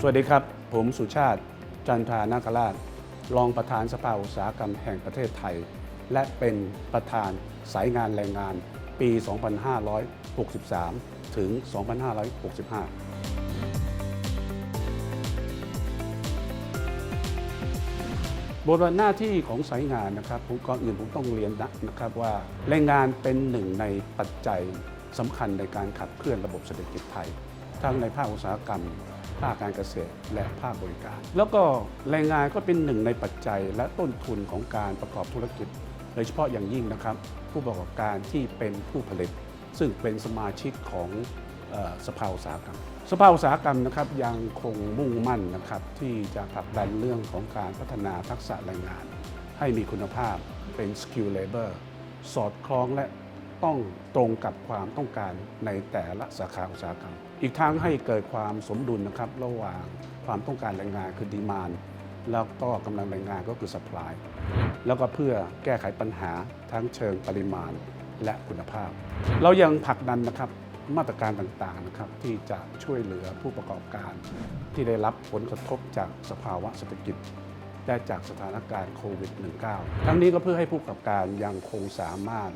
สวัสดีครับ ผมสุชาติ จันทรานาคราช รองประธานสภาอุตสาหกรรมแห่งประเทศไทย และเป็นประธานสายงานแรงงานปี 2563 ถึง 2565บทบาทหน้าที่ของสายงานนะครับผมก่อนอื่นผมต้องเรียนนะครับว่าแรงงานเป็นหนึ่งในปัจจัยสำคัญในการขับเคลื่อนระบบเศรษฐกิจไทย ทั้งในภาคอุตสาหกรรม ภาคการเกษตรและภาคบริการ แล้วก็แรงงานก็เป็นหนึ่งในปัจจัยและต้นทุนของการประกอบธุรกิจ โดยเฉพาะอย่างยิ่งนะครับ ผู้ประกอบการที่เป็นผู้ผลิต ซึ่งเป็นสมาชิกของออสภาอุตสาหกรรม สภาอุตสาหกรรมนะครับยังคงมุ่งมั่นนะครับที่จะผลักดันเรื่องของการพัฒนาทักษะแรงงาน ให้มีคุณภาพเป็น skill labor สอดคล้องและต้องตรงกับความต้องการในแต่ละสาขาอุตสาหกรรม อีกทั้งให้เกิดความสมดุลนะครับระหว่างความต้องการแรงงานคือดีมานแล้วก็กำลังแรงงานก็คือ supply แล้วก็เพื่อแก้ไขปัญหาทั้งเชิงปริมาณและคุณภาพ เรายังผลักดันนะครับมาตรการต่างๆนะครับที่จะช่วยเหลือผู้ประกอบการ ที่ได้รับผลกระทบจากสภาวะเศรษฐกิจ และจากสถานการณ์โควิด -19 ทั้งนี้ก็เพื่อให้ผู้ประกอบการยังคงสามารถ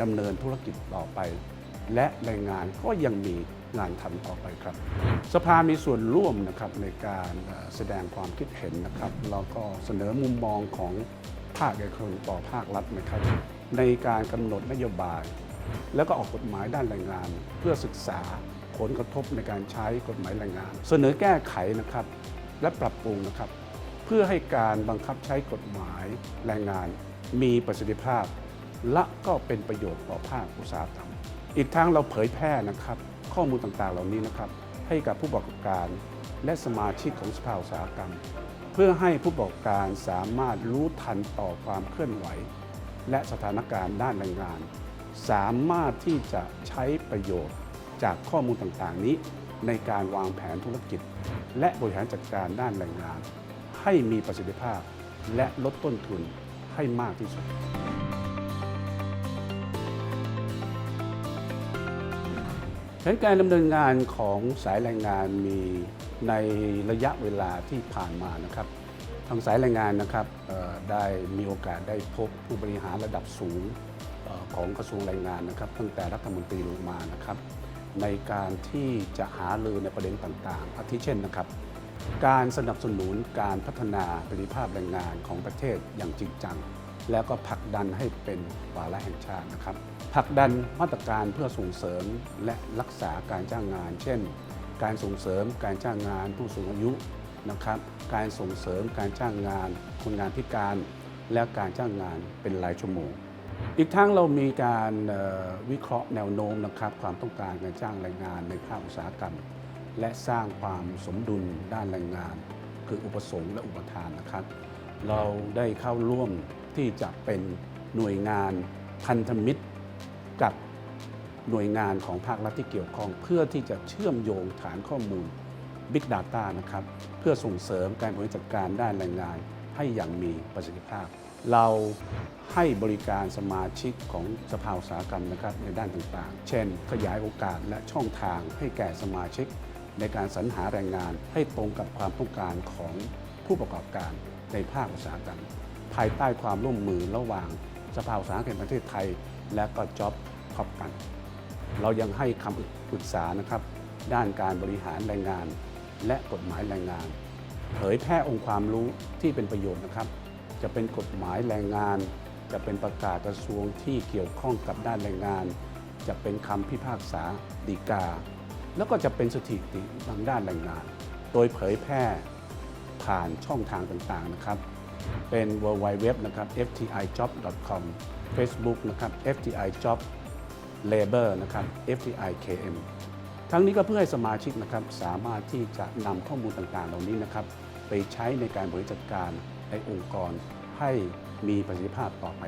ดำเนินธุรกิจต่อไป และแรงงานก็ยังมีงานทำต่อไปครับ สภามีส่วนร่วมนะครับในการแสดงความคิดเห็นนะครับแล้วก็เสนอมุมมองของภาคเอกชนต่อภาครัฐนะครับ ในการกำหนดนโยบาย แล้วก็ออกกฎหมายด้านแรงงาน เพื่อศึกษาผลกระทบในการใช้กฎหมายแรงงาน เสนอแก้ไขนะครับและปรับปรุงนะครับ เพื่อให้การบังคับใช้กฎหมายแรงงาน มีประสิทธิภาพ และก็เป็นประโยชน์ต่อภาคอุตสาหกรรม อีกทั้งเราเผยแพร่นะครับ ข้อมูลต่างๆ เหล่านี้นะครับให้กับผู้ประกอบการและสมาชิกของสภาอุตสาหกรรม เพื่อให้ผู้ประกอบการสามารถรู้ทันต่อความเคลื่อนไหว และสถานการณ์ด้านแรงงาน สามารถที่จะใช้ประโยชน์จากข้อมูลต่างๆ นี้ ในการวางแผนธุรกิจ และบริหารจัดการด้านแรงงาน ให้มีประสิทธิภาพและลดต้นทุนให้มากที่สุด แผนการดำเนินงานของสายแรงงานมีในระยะเวลาที่ผ่านมานะครับ ทางสายแรงงานนะครับได้มีโอกาสได้พบผู้บริหารระดับสูงของกระทรวงแรงงานนะครับ ตั้งแต่รัฐมนตรีลงมานะครับ ในการที่จะหารือในประเด็นต่างๆอาทิเช่นนะครับ การสนับสนุนการพัฒนาประสิทธิภาพแรงงานของประเทศอย่างจริงจัง แล้วก็ผลักดันให้เป็นวาระแห่งชาตินะครับผลักดันมาตรการเพื่อส่งเสริมและรักษาการจ้างงาน เช่น การส่งเสริมการจ้างงานผู้สูงอายุนะครับการส่งเสริมการจ้างงาน คนงานพิการ และการจ้างงานเป็นรายชั่วโมง อีกทั้งเรามีการวิเคราะห์แนวโน้มนะครับความต้องการการจ้างแรงงานในภาคอุตสาหกรรม และสร้างความสมดุลด้านแรงงาน คืออุปสงค์และอุปทานนะครับ เราได้เข้าร่วม ที่จะเป็นหน่วยงานพันธมิตรกับหน่วยงานของภาครัฐที่เกี่ยวข้อง เพื่อที่จะเชื่อมโยงฐานข้อมูล Big Data นะครับ เพื่อส่งเสริมการบริหารจัดการด้านแรงงาน ให้อย่างมีประสิทธิภาพ เราให้บริการสมาชิกของสภาอุตสาหกรรมนะครับในด้านต่างๆ เช่น ขยายโอกาสและช่องทางให้แก่สมาชิก ในการสรรหาแรงงานให้ตรงกับความต้องการของผู้ประกอบการในภาคอุตสาหกรรม ภายใต้ความร่วมมือระหว่างสภาอุตสาหกรรมแห่งประเทศไทย และก็จ็อบคอปกัน เรายังให้คำปรึกษานะครับ ด้านการบริหารแรงงาน และกฎหมายแรงงาน เผยแพร่องค์ความรู้ที่เป็นประโยชน์นะครับ จะเป็นกฎหมายแรงงาน จะเป็นประกาศกระทรวงที่เกี่ยวข้องกับด้านแรงงาน จะเป็นคำพิพากษาดีกา แล้วก็จะเป็นสถิติทางด้านแรงงาน โดยเผยแพร่ผ่านช่องทางต่างๆนะครับ เป็น w w w นะครับ ftijob.com Facebook นะครับ ftijob labor นะครับ ftikm ทั้งนี้ก็เพื่อให้สมาชิกนะครับสามารถที่จะนำข้อมูลต่างๆ เหล่านี้นะครับ ไปใช้ในการบริหารจัดการในองค์กรให้มีประสิทธิภาพต่อไป